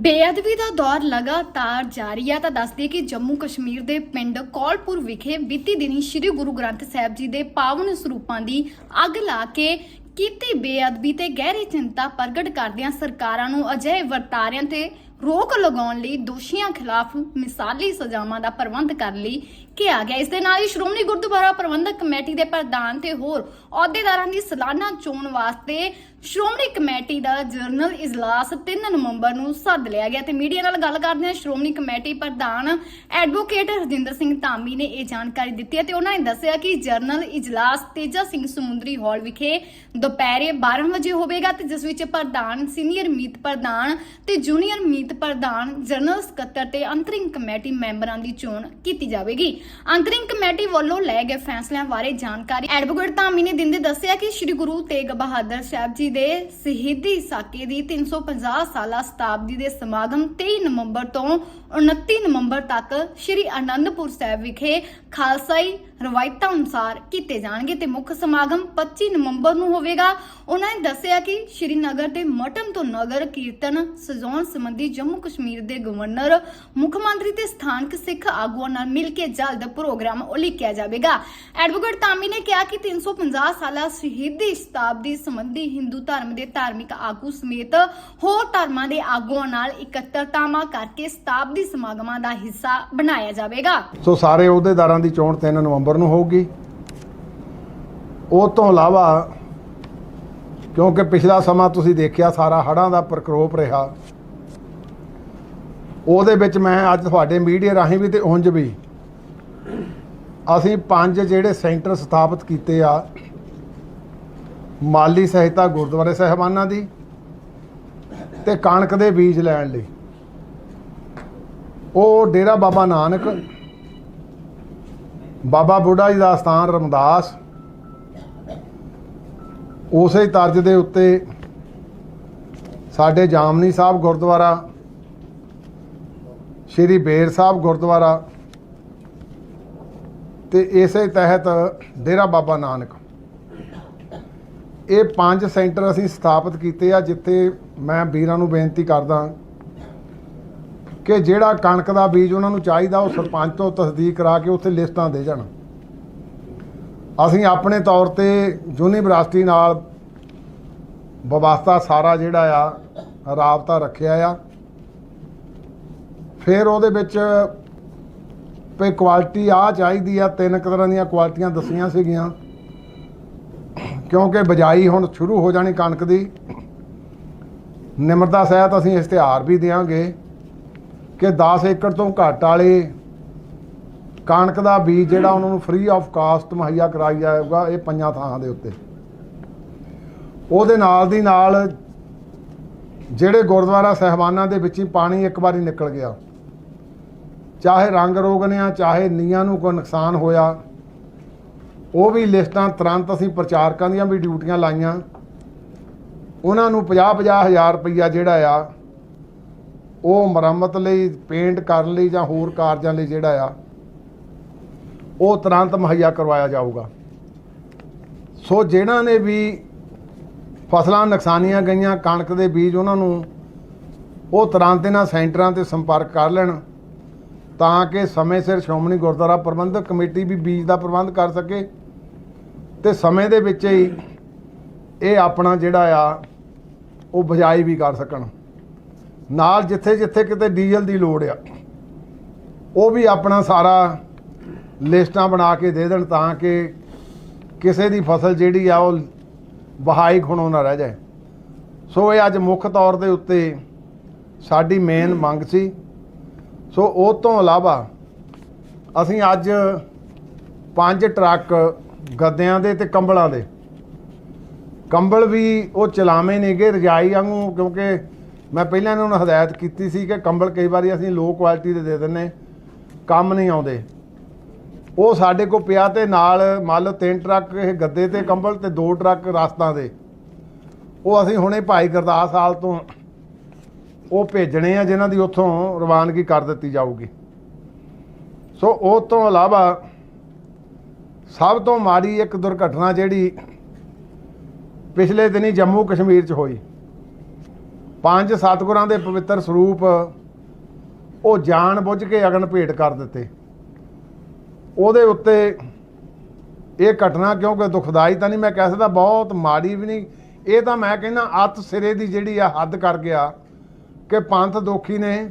ਬੇਅਦਬੀ ਦਾ ਦੌਰ ਲਗਾਤਾਰ ਜਾਰੀ ਹੈ ਤਾਂ ਦੱਸਦੇ ਕਿ ਜੰਮੂ ਕਸ਼ਮੀਰ ਦੇ ਪਿੰਡ ਕੌਲਪੁਰ ਵਿਖੇ ਬੀਤੀ ਦਿਨੀ ਸ੍ਰੀ ਗੁਰੂ ਗ੍ਰੰਥ ਸਾਹਿਬ ਜੀ ਦੇ ਪਾਵਨ ਸਰੂਪਾਂ ਦੀ ਅੱਗ ਲਾ ਕੇ ਕੀਤੀ ਬੇਅਦਬੀ ਤੇ ਗਹਿਰੀ ਚਿੰਤਾ ਪ੍ਰਗਟ ਕਰਦਿਆਂ ਸਰਕਾਰਾਂ ਨੂੰ ਅਜਿਹੇ ਵਰਤਾਰਿਆਂ ਤੇ ਰੋਕ ਲਗਾਉਣ ਲਈ ਦੋਸ਼ੀਆਂ ਖਿਲਾਫ ਮਿਸਾਲੀ ਸਜ਼ਾਵਾਂ ਦਾ ਪ੍ਰਬੰਧ ਕਰਨ ਲਈ ਕਿਹਾ ਗਿਆ। ਇਸ ਦੇ ਨਾਲ ਹੀ ਸ਼੍ਰੋਮਣੀ ਗੁਰਦੁਆਰਾ ਪ੍ਰਬੰਧਕ ਕਮੇਟੀ ਦੇ ਪ੍ਰਧਾਨ ਤੇ ਹੋਰ ਅਹੁਦੇਦਾਰਾਂ ਦੀ ਸਾਲਾਨਾ ਚੋਣ ਵਾਸਤੇ ਸ਼੍ਰੋਮਣੀ ਕਮੇਟੀ ਦਾ ਜਨਰਲ ਇਜਲਾਸ 3 ਨਵੰਬਰ ਨੂੰ ਸੱਦ ਲਿਆ ਗਿਆ ਤੇ ਮੀਡੀਆ ਨਾਲ ਗੱਲ ਕਰਦਿਆਂ ਸ਼੍ਰੋਮਣੀ ਕਮੇਟੀ ਪ੍ਰਧਾਨ ਐਡਵੋਕੇਟ ਰਜਿੰਦਰ ਸਿੰਘ ਧਾਮੀ ਨੇ ਇਹ ਜਾਣਕਾਰੀ ਦਿੱਤੀ ਹੈ ਤੇ ਉਹਨਾਂ ਨੇ ਦੱਸਿਆ ਕਿ ਜਨਰਲ ਇਜਲਾਸ ਤੇਜਾ ਸਿੰਘ ਸਮੁੰਦਰੀ ਹਾਲ ਵਿਖੇ ਦੁਪਹਿਰੇ 12 ਵਜੇ ਹੋਵੇਗਾ ਤੇ ਜਿਸ ਵਿੱਚ ਪ੍ਰਧਾਨ, ਸੀਨੀਅਰ ਮੀਤ ਪ੍ਰਧਾਨ ਤੇ ਜੂਨੀਅਰ ਮੀਤ ਪ੍ਰਧਾਨ, ਜਨਰਲ ਸਕੱਤਰ ਤੇ ਅੰਤਰਿੰਗ ਕਮੇਟੀ ਮੈਂਬਰਾਂ ਦੀ ਚੋਣ ਕੀਤੀ ਜਾਵੇਗੀ। ਅੰਤਰਿੰਗ ਕਮੇਟੀ ਵੱਲੋਂ ਲਏ ਗਏ ਫੈਸਲਿਆਂ ਬਾਰੇ ਜਾਣਕਾਰੀ ਐਡਵੋਕੇਟ ਧਾਮੀ ਨੇ ਦਿੰਦੇ ਦੱਸਿਆ ਕਿ ਸ੍ਰੀ ਗੁਰੂ ਤੇਗ ਬਹਾਦਰ ਸਾਹਿਬ ਜੀ ਦੇ ਸ਼ਹੀਦੀ ਸਾਕੇ ਦੀ 350 ਸਾਲਾ ਸ਼ਤਾਬਦੀ ਦੇ ਸਮਾਗਮ 23 ਨਵੰਬਰ ਤੋਂ 29 ਨਵੰਬਰ ਤੱਕ ਸ੍ਰੀ ਅਨੰਦਪੁਰ ਸਾਹਿਬ ਵਿਖੇ ਖਾਲਸਾਈ ਰਵਾਇਤਾਂ ਅਨੁਸਾਰ ਕੀਤੇ ਜਾਣਗੇ ਤੇ ਮੁੱਖ ਸਮਾਗਮ 25 ਨਵੰਬਰ ਨੂੰ ਹੋਵੇਗਾ। ਉਹਨਾਂ ਨੇ ਦੱਸਿਆ ਕਿ ਸ਼੍ਰੀ ਨਗਰ ਦੇ ਮਟਮ ਤੋਂ ਨਗਰ ਕੀਰਤਨ ਸਜਾਉਣ ਸੰਬੰਧੀ ਜੰਮੂ ਕਸ਼ਮੀਰ ਦੇ ਗਵਰਨਰ, ਮੁੱਖ ਮੰਤਰੀ ਤੇ ਸਥਾਨਕ ਸਿੱਖ ਆਗੂਆਂ ਨਾਲ ਮਿਲ ਕੇ ਜਲਦ ਪ੍ਰੋਗਰਾਮ ਉਲੀਕਿਆ ਜਾਵੇਗਾ। ਐਡਵੋਕੇਟ ਤਾਮੀ ਨੇ ਕਿਹਾ ਕਿ 350 ਸਾਲਾ ਸ਼ਹੀਦੀ ਸ਼ਤਾਬਦੀ ਸੰਬੰਧੀ ਹਿੰਦੂ ਧਰਮ ਦੇ ਧਾਰਮਿਕ ਆਗੂ ਸਮੇਤ ਹੋਰ ਧਰਮਾਂ ਦੇ ਆਗੂਆਂ ਨਾਲ ਇਕੱਤਰਤਾਵਾਂ ਕਰਕੇ ਸ਼ਤਾਬਦੀ ਸਮਾਗਮਾਂ ਦਾ ਹਿੱਸਾ ਬਣਾਇਆ ਜਾਵੇਗਾ। ਸੋ ਸਾਰੇ ਅਹੁਦੇਦਾਰਾਂ ਦੀ ਚੋਣ 3 ਨਵੰਬਰ ਨੂੰ ਹੋਊਗੀ। ਉਹ ਤੋਂ ਇਲਾਵਾ ਕਿਉਂਕਿ ਪਿਛਲਾ ਸਮਾਂ ਤੁਸੀਂ ਦੇਖਿਆ ਸਾਰਾ ਹੜ੍ਹਾਂ ਦਾ ਪ੍ਰਕੋਪ ਰਿਹਾ ਉਹਦੇ ਵਿੱਚ ਮੈਂ ਅੱਜ ਤੁਹਾਡੇ ਮੀਡੀਆ ਰਾਹੀਂ ਵੀ ਤੇ ਉਂਝ ਵੀ ਅਸੀਂ ਪੰਜ ਜਿਹੜੇ ਸੈਂਟਰ ਸਥਾਪਿਤ ਕੀਤੇ ਆ, ਮਾਲੀ ਸਹਾਇਤਾ ਗੁਰਦੁਆਰੇ ਸਾਹਿਬਾਨਾਂ ਦੀ ਤੇ ਕਣਕ ਦੇ ਬੀਜ ਲੈਣ ਲਈ। ਉਹ ਡੇਰਾ ਬਾਬਾ ਨਾਨਕ, ਬਾਬਾ ਬੁੱਢਾ ਜੀ ਦਾ ਸਥਾਨ ਰਮਦਾਸ, ਉਸੇ ਤਰਜ ਦੇ ਉੱਤੇ ਸਾਡੇ ਜਾਮਨੀ ਸਾਹਿਬ ਗੁਰਦੁਆਰਾ ਸ਼੍ਰੀ ਬੇਰ ਸਾਹਿਬ ਗੁਰਦੁਆਰਾ ਤੇ ਇਸੇ ਤਹਿਤ ਡੇਰਾ ਬਾਬਾ ਨਾਨਕ। ਇਹ ਪੰਜ ਸੈਂਟਰ ਅਸੀਂ ਸਥਾਪਿਤ ਕੀਤੇ ਆ, ਜਿੱਥੇ ਮੈਂ ਵੀਰਾਂ ਨੂੰ ਬੇਨਤੀ ਕਰਦਾ ਕਿ ਜਿਹੜਾ ਕਣਕ ਦਾ ਬੀਜ ਉਹਨਾਂ ਨੂੰ ਚਾਹੀਦਾ, ਉਹ ਸਰਪੰਚ ਤੋਂ ਤਸਦੀਕ ਕਰਾ ਕੇ ਉੱਥੇ ਲਿਸਟਾਂ ਦੇ ਜਾਣ। ਅਸੀਂ ਆਪਣੇ ਤੌਰ ਤੇ ਯੂਨੀਵਰਸਿਟੀ ਨਾਲ ਵਿਵਸਥਾ ਸਾਰਾ ਜਿਹੜਾ ਆ, ਰਾਬਤਾ ਰੱਖਿਆ ਆ। ਫਿਰ ਉਹਦੇ ਵਿੱਚ ਵੀ ਕੁਆਲਿਟੀ ਆ ਚਾਹੀਦੀ ਆ, ਤਿੰਨ ਕੁ ਤਰ੍ਹਾਂ ਦੀਆਂ ਕੁਆਲਿਟੀਆਂ ਦੱਸੀਆਂ ਸੀਗੀਆਂ। ਕਿਉਂਕਿ ਬਜਾਈ ਹੁਣ ਸ਼ੁਰੂ ਹੋ ਜਾਣੀ ਕਣਕ ਦੀ। ਨਿਮਰਤਾ ਸਹਿਤ ਅਸੀਂ ਇਸ਼ਤਿਹਾਰ ਵੀ ਦੇਵਾਂਗੇ ਕਿ 10 ਏਕੜ ਤੋਂ ਘੱਟ ਵਾਲੇ ਕਣਕ ਦਾ ਬੀਜ ਜਿਹੜਾ ਉਹਨਾਂ ਨੂੰ ਫ੍ਰੀ ਆਫ ਕਾਸਟ ਮੁਹੱਈਆ ਕਰਾਇਆ ਜਾਊਗਾ, ਇਹ ਪੰਜਾਂ ਥਾਂ ਦੇ ਉੱਤੇ। ਉਹਦੇ ਨਾਲ ਦੀ ਨਾਲ ਜਿਹੜੇ ਗੁਰਦੁਆਰਾ ਸਹਿਬਾਨਾਂ ਦੇ ਵਿੱਚ ਹੀ ਪਾਣੀ ਇੱਕ ਵਾਰੀ ਨਿਕਲ ਗਿਆ। ਚਾਹੇ ਰੰਗ ਰੋਗ ਨੇ ਆ, ਚਾਹੇ ਨੀਆਂ ਨੂੰ ਕੋਈ ਨੁਕਸਾਨ ਹੋਇਆ, ਉਹ ਵੀ ਲਿਸਟਾਂ ਤੁਰੰਤ ਅਸੀਂ ਪ੍ਰਚਾਰਕਾਂ ਦੀਆਂ ਵੀ ਡਿਊਟੀਆਂ ਲਾਈਆਂ। ਉਹਨਾਂ ਨੂੰ 50-50 ਹਜ਼ਾਰ ਰੁਪਈਆ ਜਿਹੜਾ ਆ, ਉਹ ਮੁਰੰਮਤ ਲਈ, ਪੇਂਟ ਕਰਨ ਲਈ ਜਾਂ ਹੋਰ ਕਾਰਜਾਂ ਲਈ ਜਿਹੜਾ ਆ, ਉਹ ਤੁਰੰਤ ਮੁਹੱਈਆ ਕਰਵਾਇਆ ਜਾਊਗਾ। ਸੋ ਜਿਨ੍ਹਾਂ ਨੇ ਵੀ ਫਸਲਾਂ ਨੁਕਸਾਨੀਆਂ ਗਈਆਂ, ਕਣਕ ਦੇ ਬੀਜ ਉਹਨਾਂ ਨੂੰ, ਉਹ ਤੁਰੰਤ ਇਹਨਾਂ ਸੈਂਟਰਾਂ ਤੇ ਸੰਪਰਕ ਕਰ ਲੈਣ। ਤਾਂ ਕਿ ਸਮੇਂ ਸਿਰ ਸ਼੍ਰੋਮਣੀ ਗੁਰਦੁਆਰਾ ਪ੍ਰਬੰਧਕ ਕਮੇਟੀ ਵੀ ਬੀਜ ਦਾ ਪ੍ਰਬੰਧ ਕਰ ਸਕੇ। ਤੇ ਸਮੇਂ ਦੇ ਵਿੱਚ ਹੀ ਇਹ ਆਪਣਾ ਜਿਹੜਾ ਆ, ਉਹ ਬਜਾਈ ਵੀ ਕਰ ਸਕਣ। ਨਾਲ ਜਿੱਥੇ ਜਿੱਥੇ ਕਿਤੇ ਡੀਜ਼ਲ ਦੀ ਲੋੜ ਆ, ਉਹ ਵੀ ਆਪਣਾ ਸਾਰਾ ਲਿਸਟਾਂ ਬਣਾ ਕੇ ਦੇ ਦੇਣ ਤਾਂ ਕਿ ਕਿਸੇ ਦੀ ਫਸਲ ਜਿਹੜੀ ਆ, ਉਹ ਵਹਾਈ ਖੁਣੋਂ ਨਾ ਰਹਿ ਜਾਏ। ਸੋ ਇਹ ਅੱਜ ਮੁੱਖ ਤੌਰ ਦੇ ਉੱਤੇ ਸਾਡੀ ਮੇਨ ਮੰਗ ਸੀ। ਸੋ ਉਹ ਤੋਂ ਇਲਾਵਾ ਅਸੀਂ ਅੱਜ ਪੰਜ ਟਰੱਕ ਗੱਦਿਆਂ ਦੇ ਤੇ ਕੰਬਲਾਂ ਦੇ। ਕੰਬਲ ਵੀ ਉਹ ਚਲਾਵੇਂ ਨੇਗੇ ਰਜਾਈ ਵਾਂਗੂ, ਕਿਉਂਕਿ ਮੈਂ ਪਹਿਲਾਂ ਇਹਨਾਂ ਨੂੰ ਹਦਾਇਤ ਕੀਤੀ ਸੀ ਕਿ ਕੰਬਲ ਕਈ ਵਾਰੀ ਅਸੀਂ ਲੋ ਕੁਆਲਿਟੀ ਦੇ ਦੇ ਦਿੰਨੇ ਕੰਮ ਨਹੀਂ ਆਉਂਦੇ। ਉਹ ਸਾਡੇ ਕੋਲ ਪਿਆ ਤੇ ਨਾਲ ਮੰਨ ਲਓ ਤਿੰਨ ਟਰੱਕ ਇਹ ਗੱਦੇ ਤੇ ਕੰਬਲ ਤੇ ਦੋ ਟਰੱਕ ਰਾਸਤਾਂ ਦੇ। ਉਹ ਅਸੀਂ ਹੁਣੇ ਭਾਈ ਗੁਰਦਾਸ ਹਾਲ ਤੋਂ ਉਹ ਭੇਜਣੇ ਆ ਜਿਨ੍ਹਾਂ ਦੀ ਉੱਥੋਂ ਰਵਾਨਗੀ ਕਰ ਦਿੱਤੀ ਜਾਊਗੀ। ਸੋ ਉਹ ਤੋਂ ਇਲਾਵਾ ਸਭ ਤੋਂ ਮਾੜੀ ਇੱਕ ਦੁਰਘਟਨਾ ਜਿਹੜੀ ਪਿਛਲੇ ਦਿਨੀ ਜੰਮੂ ਕਸ਼ਮੀਰ 'ਚ ਹੋਈ। ਪੰਜ ਸਤਿਗੁਰਾਂ ਦੇ ਪਵਿੱਤਰ ਸਰੂਪ ਉਹ ਜਾਣ ਬੁੱਝ ਕੇ ਅਗਨ ਭੇਟ ਕਰ ਦਿੱਤੇ। ਉਹਦੇ ਉੱਤੇ ਇਹ ਘਟਨਾ ਕਿਉਂਕਿ ਦੁਖਦਾਈ ਤਾਂ ਨਹੀਂ ਮੈਂ ਕਹਿ ਸਕਦਾ, ਬਹੁਤ ਮਾੜੀ ਵੀ ਨਹੀਂ। ਇਹ ਤਾਂ ਮੈਂ ਕਹਿੰਦਾ, ਅੱਤ ਸਿਰੇ ਦੀ ਜਿਹੜੀ ਆ ਹੱਦ ਕਰ ਗਿਆ। ਕਿ ਪੰਥ ਦੋਖੀ ਨੇ,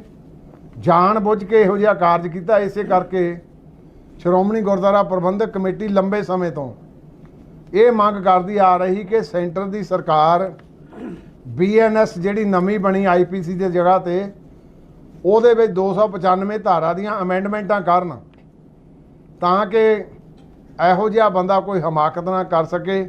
ਜਾਣ ਬੁੱਝ ਕੇ ਇਹੋ ਜਿਹਾ ਕਾਰਜ ਕੀਤਾ, ਇਸੇ ਕਰਕੇ ਸ਼੍ਰੋਮਣੀ ਗੁਰਦੁਆਰਾ ਪ੍ਰਬੰਧਕ ਕਮੇਟੀ ਲੰਬੇ ਸਮੇਂ ਤੋਂ ਇਹ ਮੰਗ ਕਰਦੀ ਆ ਰਹੀ ਕਿ ਸੈਂਟਰ ਦੀ ਸਰਕਾਰ ਬੀਐਨਐਸ ਜਿਹੜੀ ਨਵੀਂ ਬਣੀ ਆਈਪੀਸੀ ਦੇ ਜਗ੍ਹਾ ਤੇ, ਉਹਦੇ ਵਿੱਚ 295 ਧਾਰਾ ਦੀਆਂ ਅਮੈਂਡਮੈਂਟਾਂ ਕਰਨ ਤਾਂ ਕਿ ਇਹੋ ਜਿਹਾ ਬੰਦਾ ਕੋਈ ਹਮਾਕਤ ਨਾ ਕਰ ਸਕੇ।